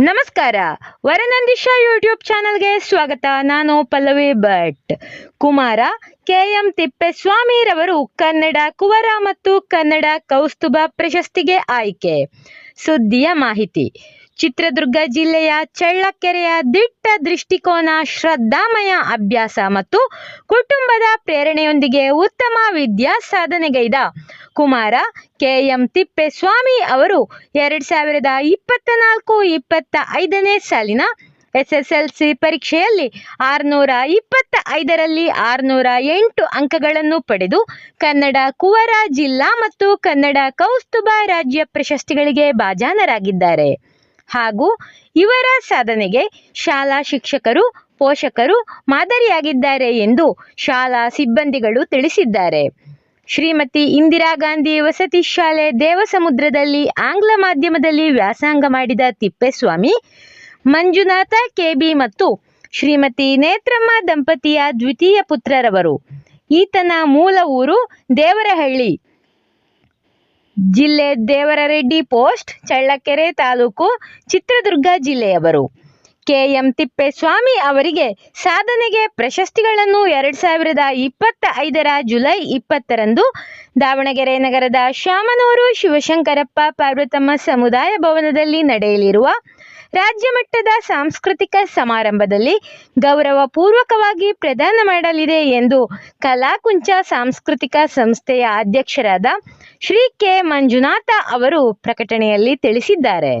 ನಮಸ್ಕಾರ. ವರನಂದಿಶಾ ಯೂಟ್ಯೂಬ್ ಚಾನಲ್ಗೆ ಸ್ವಾಗತ. ನಾನು ಪಲ್ಲವಿ ಭಟ್. ಕುಮಾರ ಕೆ ಎಂ ತಿಪ್ಪೇಸ್ವಾಮಿರವರು ಕನ್ನಡ ಕುವರ ಮತ್ತು ಕನ್ನಡ ಕೌಸ್ತುಭ ಪ್ರಶಸ್ತಿಗೆ ಆಯ್ಕೆ. ಸುದ್ದಿಯ ಮಾಹಿತಿ. ಚಿತ್ರದುರ್ಗ ಜಿಲ್ಲೆಯ ಚಳ್ಳಕೆರೆಯ ದಿಟ್ಟ ದೃಷ್ಟಿಕೋನ ಶ್ರದ್ಧಾಮಯ ಅಭ್ಯಾಸ ಮತ್ತು ಕುಟುಂಬದ ಪ್ರೇರಣೆಯೊಂದಿಗೆ ಉತ್ತಮ ವಿದ್ಯಾ ಸಾಧನೆಗೈದ ಕುಮಾರ ಕೆ. ಎಂ. ತಿಪ್ಪೇಸ್ವಾಮಿ ಅವರು ಎರಡು ಸಾವಿರದ ಇಪ್ಪತ್ತ ನಾಲ್ಕು ಇಪ್ಪತ್ತ ಐದನೇ ಸಾಲಿನ ಎಸ್ ಎಸ್ ಎಲ್ ಸಿ ಪರೀಕ್ಷೆಯಲ್ಲಿ ಆರುನೂರ ಇಪ್ಪತ್ತ ಐದರಲ್ಲಿ ಆರುನೂರ ಎಂಟು ಅಂಕಗಳನ್ನು ಪಡೆದು ಕನ್ನಡ ಕುವರ ಜಿಲ್ಲಾ ಮತ್ತು ಕನ್ನಡ ಕೌಸ್ತುಭ ರಾಜ್ಯ ಪ್ರಶಸ್ತಿಗಳಿಗೆ ಭಾಜನರಾಗಿದ್ದಾರೆ. ಹಾಗೂ ಇವರ ಸಾಧನೆಗೆ ಶಾಲಾ ಶಿಕ್ಷಕರು, ಪೋಷಕರು ಮಾದರಿಯಾಗಿದ್ದಾರೆ ಎಂದು ಶಾಲಾ ಸಿಬ್ಬಂದಿಗಳು ತಿಳಿಸಿದ್ದಾರೆ. ಶ್ರೀಮತಿ ಇಂದಿರಾ ಗಾಂಧಿ ವಸತಿ ಶಾಲೆ ದೇವಸಮುದ್ರದಲ್ಲಿ ಆಂಗ್ಲ ಮಾಧ್ಯಮದಲ್ಲಿ ವ್ಯಾಸಂಗ ಮಾಡಿದ ತಿಪ್ಪೇಸ್ವಾಮಿ, ಮಂಜುನಾಥ, ಕೆಬಿ ಮತ್ತು ಶ್ರೀಮತಿ ನೇತ್ರಮ್ಮ ದಂಪತಿಯ ದ್ವಿತೀಯ ಪುತ್ರರವರು. ಈತನ ಮೂಲ ಊರು ದೇವರಹಳ್ಳಿ. ಜಿಲ್ಲೆ ದೇವರರೆಡ್ಡಿ ಪೋಸ್ಟ್, ಚಳ್ಳಕೆರೆ ತಾಲೂಕು, ಚಿತ್ರದುರ್ಗ ಜಿಲ್ಲೆಯವರು. ಕೆಎಂ ತಿಪ್ಪೇಸ್ವಾಮಿ ಅವರಿಗೆ ಸಾಧನೆಗೆ ಪ್ರಶಸ್ತಿಗಳನ್ನು ಎರಡು ಸಾವಿರದ ಇಪ್ಪತ್ತ ಐದರ ಜುಲೈ ಇಪ್ಪತ್ತರಂದು ದಾವಣಗೆರೆ ನಗರದ ಶಾಮನೂರು ಶಿವಶಂಕರಪ್ಪ ಪಾರ್ವತಮ್ಮ ಸಮುದಾಯ ಭವನದಲ್ಲಿ ನಡೆಯಲಿರುವ ರಾಜ್ಯ ಮಟ್ಟದ ಸಾಂಸ್ಕೃತಿಕ ಸಮಾರಂಭದಲ್ಲಿ ಗೌರವಪೂರ್ವಕವಾಗಿ ಪ್ರದಾನ ಮಾಡಲಿದೆ ಎಂದು ಕಲಾಕುಂಚ ಸಾಂಸ್ಕೃತಿಕ ಸಂಸ್ಥೆಯ ಅಧ್ಯಕ್ಷರಾದ ಶ್ರೀ ಕೆ ಮಂಜುನಾಥ ಅವರು ಪ್ರಕಟಣೆಯಲ್ಲಿ ತಿಳಿಸಿದ್ದಾರೆ.